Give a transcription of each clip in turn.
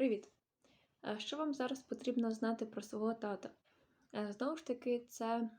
Привіт! Е, Що вам зараз потрібно знати про свого тата? Е, Знову ж таки, це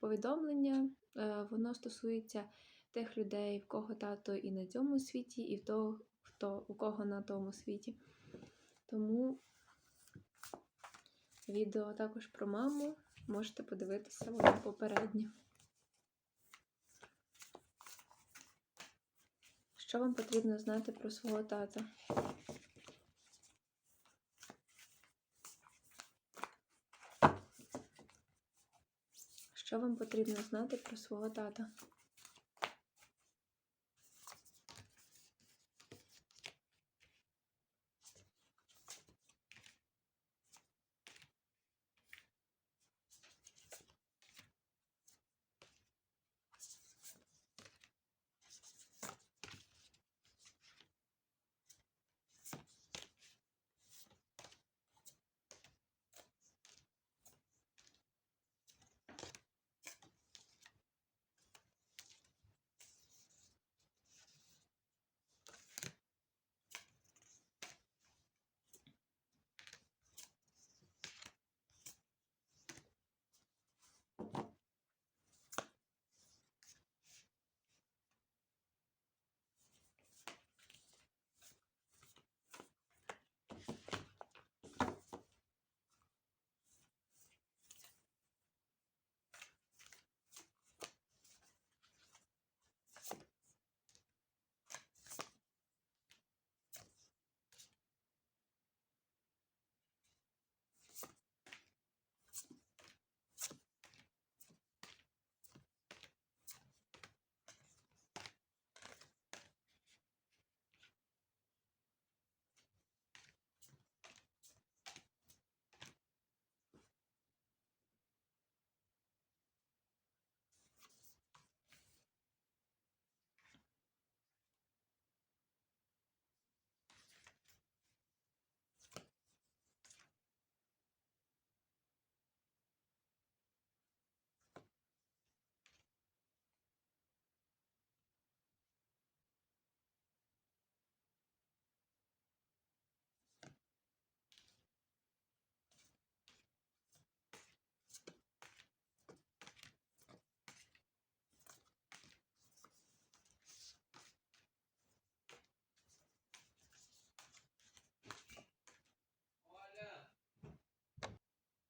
повідомлення, е, воно стосується тих людей, в кого тато і на цьому світі, і в того, хто, у кого на тому світі. Тому відео також про маму можете подивитися воно попереднє. Що вам потрібно знати про свого тата? Що вам потрібно знати про свого тата?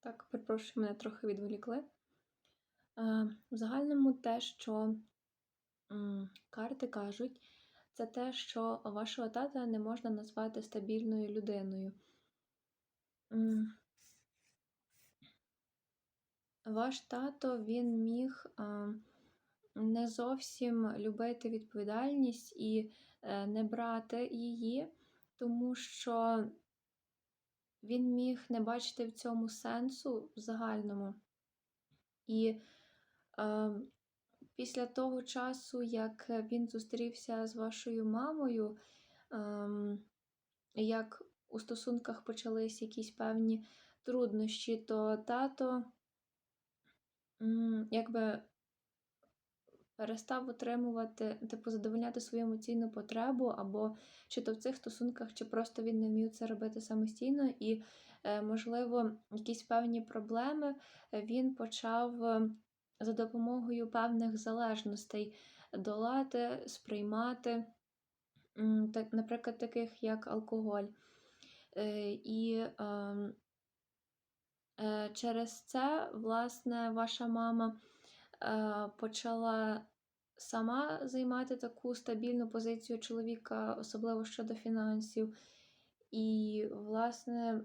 Так, перепрошую, мене трохи відволікли. Е, В загальному те, що карти кажуть, це те, що вашого тата не можна назвати стабільною людиною. Ваш тато він міг е, не зовсім любити відповідальність і е, не брати її, тому що він міг не бачити в цьому сенсу в загальному. І е, після того часу, як він зустрівся з вашою мамою, ем, як у стосунках почались якісь певні труднощі, то тато якби перестав отримувати, типу, задовольняти свою емоційну потребу, або чи то в цих стосунках, чи просто він не вмів це робити самостійно, і, е, можливо, якісь певні проблеми е, він почав е, за допомогою певних залежностей долати, сприймати, наприклад, таких як алкоголь. І ем, через це, власне, ваша мама почала сама займати таку стабільну позицію чоловіка, особливо щодо фінансів. І, власне,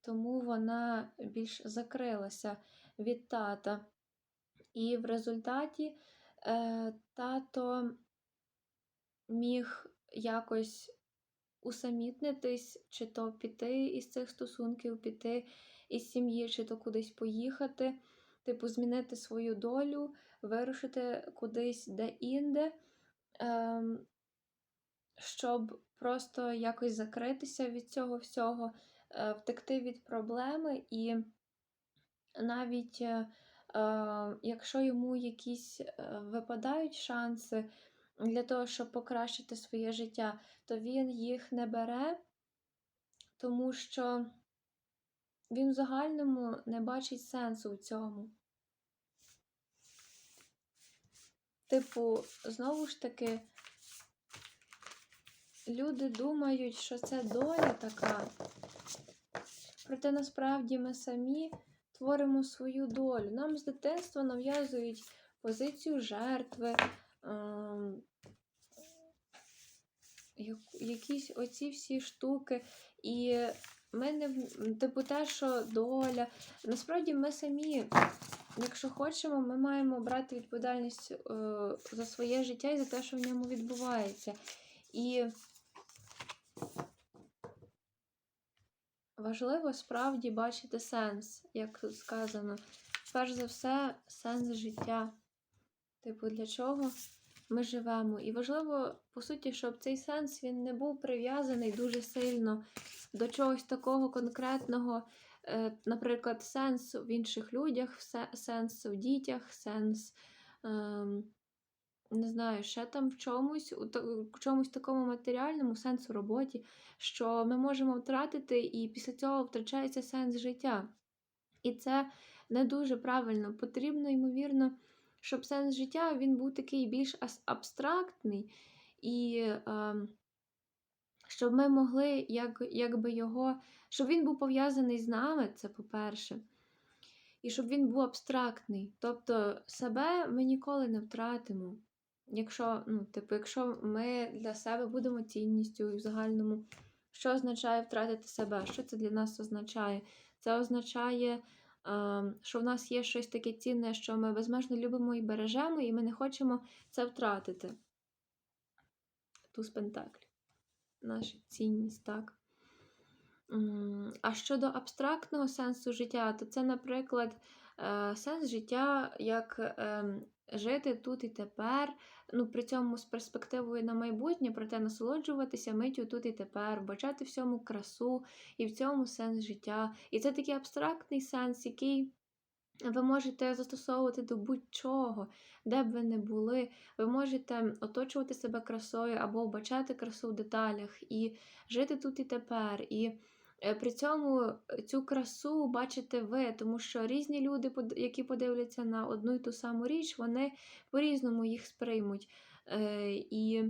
тому вона більш закрилася від тата. І в результаті е, тато міг якось усамітнитись, чи то піти із цих стосунків, піти із сім'ї, чи то кудись поїхати, типу, змінити свою долю, вирушити кудись де-інде, ем, щоб просто якось закритися від цього всього, е, втекти від проблеми і навіть. е, е, Якщо йому якісь випадають шанси для того, щоб покращити своє життя, то він їх не бере, тому що він в загальному не бачить сенсу в цьому. Типу, знову ж таки, люди думають, що це доля така. Проте насправді ми самі творимо свою долю. Нам з дитинства нав'язують позицію жертви, ем, як- якісь оці всі штуки. І ми не типу те, що доля. Насправді ми самі, якщо хочемо, ми маємо брати відповідальність е, за своє життя і за те, що в ньому відбувається. І важливо справді бачити сенс, як тут сказано. Перш за все, сенс життя. Типу, для чого ми живемо. І важливо, по суті, щоб цей сенс він не був прив'язаний дуже сильно до чогось такого конкретного. Е, Наприклад, сенс в інших людях, сенс в дітях, сенс. ем, не знаю, ще там в чомусь, в чомусь такому матеріальному, сенс у роботі, що ми можемо втратити, і після цього втрачається сенс життя. І це не дуже правильно. Потрібно, ймовірно, щоб сенс життя він був такий більш абстрактний, і е, щоб ми могли як, якби його, щоб він був пов'язаний з нами, це по-перше. І щоб він був абстрактний. Тобто себе ми ніколи не втратимо. Якщо, ну, типу, якщо ми для себе будемо цінністю в загальному, що означає втратити себе? Що це для нас означає? Це означає, що в нас є щось таке цінне, що ми безмежно любимо і бережемо, і ми не хочемо це втратити. Туз Пентаклів. Наша цінність, так. А щодо абстрактного сенсу життя, то це, наприклад, е, сенс життя як ем, жити тут і тепер, ну, при цьому з перспективою на майбутнє, проте насолоджуватися миттю тут і тепер, бачати всьому красу і в цьому сенс життя. І це такий абстрактний сенс, який ви можете застосовувати до будь-чого, де б ви не були. Ви можете оточувати себе красою або вбачати красу в деталях і жити тут і тепер. І е, при цьому цю красу бачите ви, тому що різні люди, які подивляться на одну і ту саму річ, вони по-різному їх сприймуть. Е, І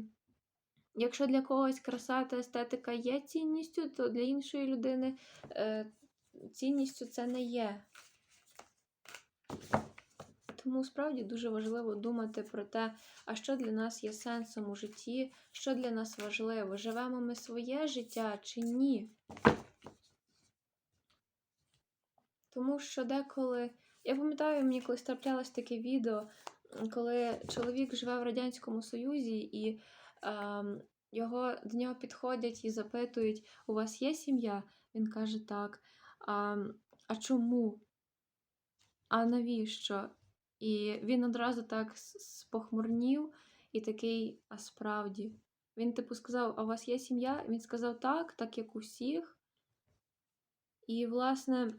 якщо для когось краса та естетика є цінністю, то для іншої людини е, цінністю це не є. Тому справді дуже важливо думати про те, а що для нас є сенсом у житті, що для нас важливо, живемо ми своє життя чи ні. Тому що деколи, я пам'ятаю, мені колись траплялось таке відео, коли чоловік живе в Радянському Союзі, і ем, його, до нього підходять і запитують: у вас є сім'я? Він каже так. А, а чому? А навіщо? І він одразу так спохмурнів і такий, а справді. Він, типу, сказав: А у вас є сім'я? Він сказав так, так як у всіх. І, власне,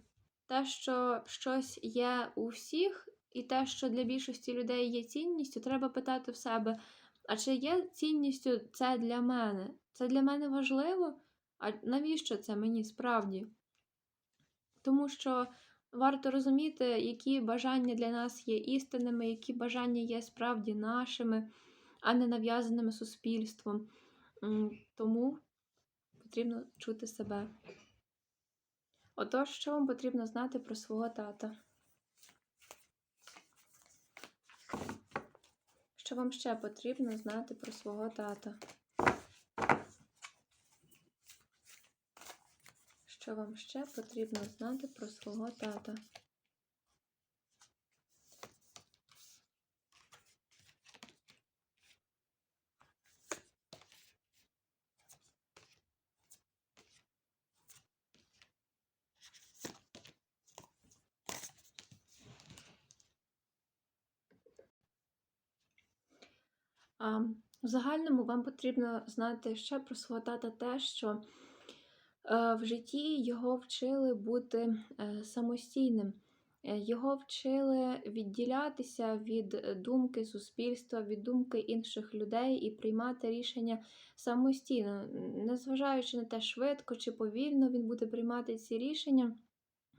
те, що щось є у всіх, і те, що для більшості людей є цінністю, треба питати в себе: а чи є цінністю це для мене? Це для мене важливо? А навіщо це мені справді? Тому що варто розуміти, які бажання для нас є істинними, які бажання є справді нашими, а не нав'язаними суспільством. Тому потрібно чути себе. Отож, що вам потрібно знати про свого тата? Що вам ще потрібно знати про свого тата? Що вам ще потрібно знати про свого тата? В загальному вам потрібно знати ще про свого тата те, що в житті його вчили бути е, самостійним. Е, Його вчили відділятися від е, думки суспільства, від думки інших людей і приймати рішення самостійно, незважаючи на те, швидко чи повільно він буде приймати ці рішення.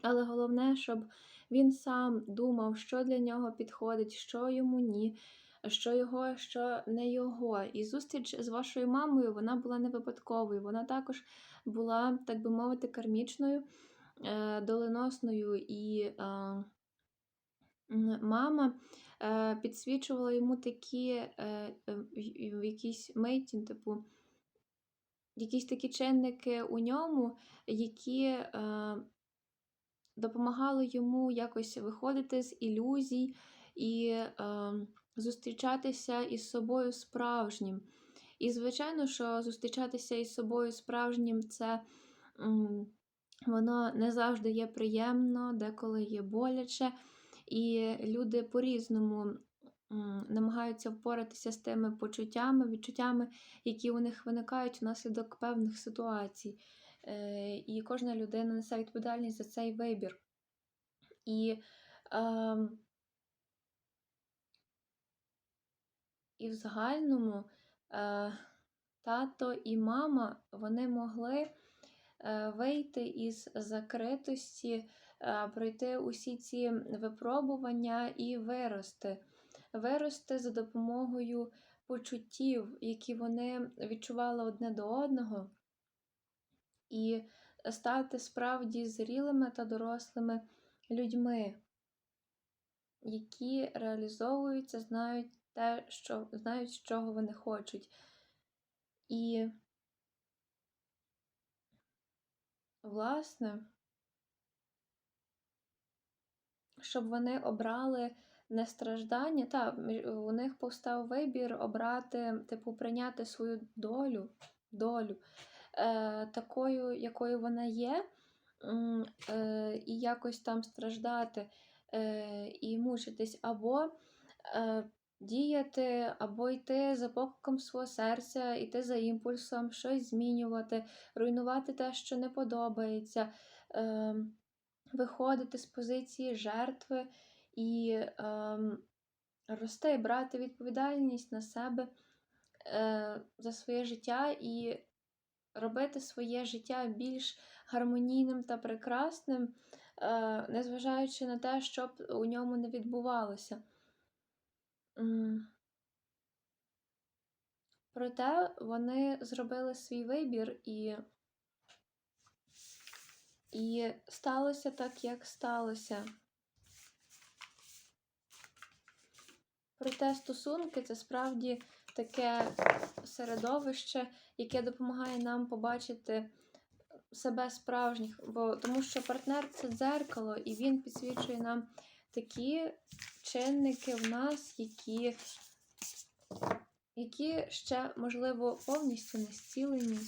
Але головне, щоб він сам думав, що для нього підходить, що йому ні, що його, що не його. І зустріч з вашою мамою вона була не випадковою. Вона також була, так би мовити, кармічною, е, доленосною. І е, мама е, підсвічувала йому такі в миті, типу, якісь такі чинники у ньому, які. Е, допомагало йому якось виходити з ілюзій і е, зустрічатися із собою справжнім. І, звичайно, що зустрічатися із собою справжнім це воно не завжди є приємно, деколи є боляче, і люди по-різному намагаються впоратися з тими почуттями, відчуттями, які у них виникають внаслідок певних ситуацій. Е, І кожна людина несе відповідальність за цей вибір. І, ем, і в загальному е, тато і мама вони могли е, вийти із закритості, е, пройти усі ці випробування і вирости. Вирости за допомогою почуттів, які вони відчували одне до одного, і стати справді зрілими та дорослими людьми, які реалізовуються, знають те, що знають, чого вони хочуть. І, власне, щоб вони обрали не страждання, та у них повстав вибір обрати, типу, прийняти свою долю, долю е, такою, якою вона є, е, і якось там страждати е, і мучитись, або е, діяти, або йти за покликом свого серця, йти за імпульсом, щось змінювати, руйнувати те, що не подобається, е, виходити з позиції жертви і е, рости, брати відповідальність на себе е, за своє життя і робити своє життя більш гармонійним та прекрасним, е, незважаючи на те, що б у ньому не відбувалося. Проте вони зробили свій вибір і, і сталося так, як сталося. Проте стосунки це справді таке середовище, яке допомагає нам побачити себе справжніх, бо тому що партнер це дзеркало, і він підсвічує нам такі чинники в нас, які, які ще, можливо, повністю не зцілені.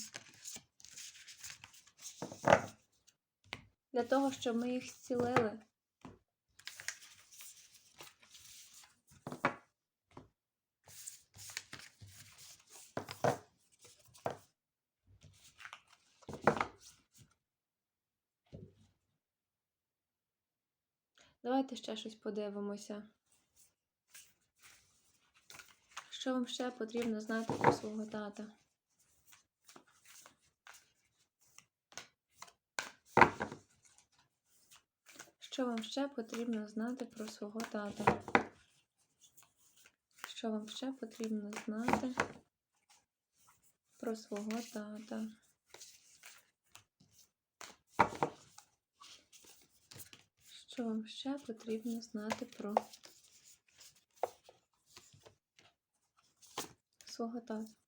Для того, щоб ми їх зцілили. Давайте ще щось подивимося. Що вам ще потрібно знати про свого тата? Що вам ще потрібно знати про свого тата? Що вам ще потрібно знати про свого тата? Що вам ще потрібно знати про свого тата?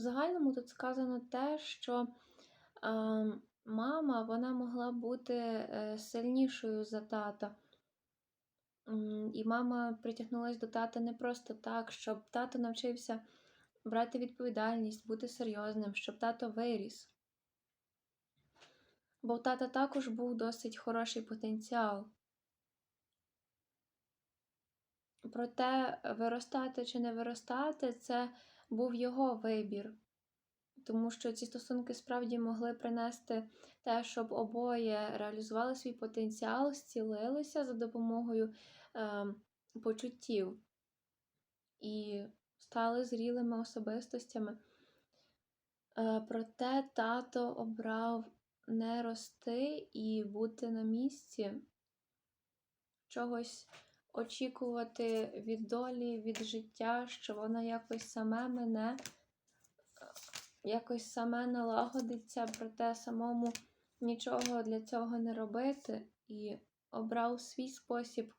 В загальному тут сказано те, що, ем, мама, вона могла бути, е, сильнішою за тата. І мама притягнулась до тата не просто так, щоб тато навчився брати відповідальність, бути серйозним, щоб тато виріс. Бо в тата також був досить хороший потенціал. Проте виростати чи не виростати це був його вибір. Тому що ці стосунки справді могли принести те, щоб обоє реалізували свій потенціал, зцілилися за допомогою е, почуттів і стали зрілими особистостями. Е, проте тато обрав не рости і бути на місці, чогось очікувати від долі, від життя, що воно якось саме мене, якось саме налагодиться, проте самому нічого для цього не робити, і обрав свій спосіб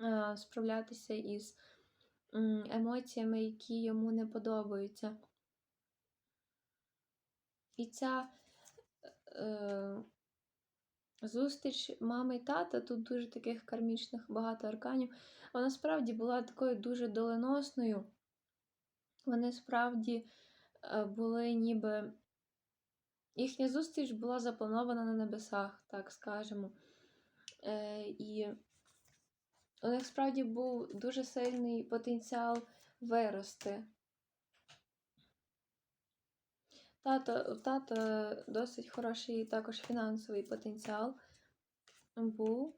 е, справлятися із емоціями, які йому не подобаються. І ця е, зустріч мами і тата, тут дуже таких кармічних багато арканів, вона справді була такою дуже доленосною. Вони справді е, були ніби. Їхня зустріч була запланована на небесах, так скажемо. Е, і у них справді був дуже сильний потенціал вирости. Тато, у тата досить хороший також фінансовий потенціал був.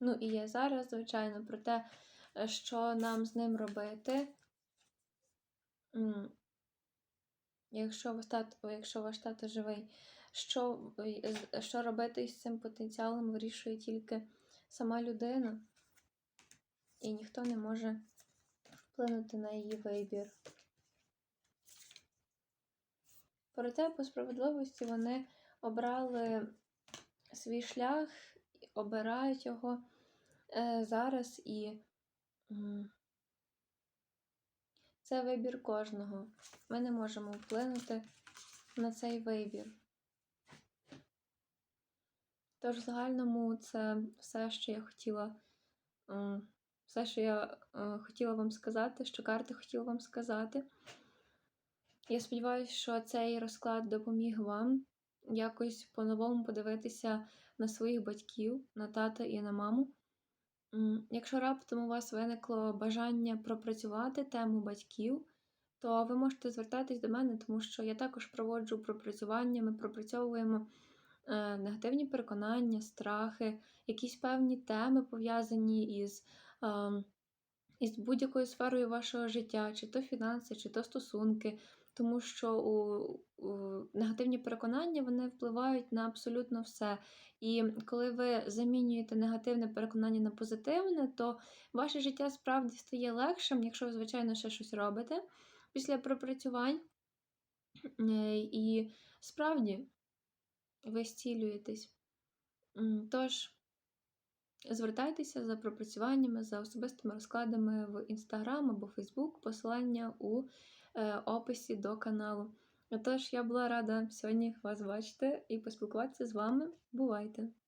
Ну і є зараз, звичайно, про те, що нам з ним робити. Якщо ваш тато, якщо ваш тато живий, що, що робити з цим потенціалом вирішує тільки сама людина, і ніхто не може вплинути на її вибір. Проте, по справедливості, вони обрали свій шлях, обирають його е, зараз, і це вибір кожного. Ми не можемо вплинути на цей вибір. Тож, в загальному, це все, що я хотіла, все, що я е, хотіла вам сказати, що карти хотіла вам сказати. Я сподіваюся, що цей розклад допоміг вам якось по-новому подивитися на своїх батьків, на тата і на маму. Якщо раптом у вас виникло бажання пропрацювати тему батьків, то ви можете звертатись до мене, тому що я також проводжу пропрацювання, ми пропрацьовуємо е, негативні переконання, страхи, якісь певні теми пов'язані із. Із будь-якою сферою вашого життя, чи то фінанси, чи то стосунки, тому що у, у негативні переконання вони впливають на абсолютно все. І коли ви замінюєте негативне переконання на позитивне, то ваше життя справді стає легшим, якщо ви, звичайно, ще щось робите після пропрацювань. Е, І справді ви зцілюєтесь. Тож. Звертайтеся за пропрацюваннями, за особистими розкладами в Instagram або Facebook, посилання у е, описі до каналу. Отож, я була рада сьогодні вас бачити і поспілкуватися з вами. Бувайте!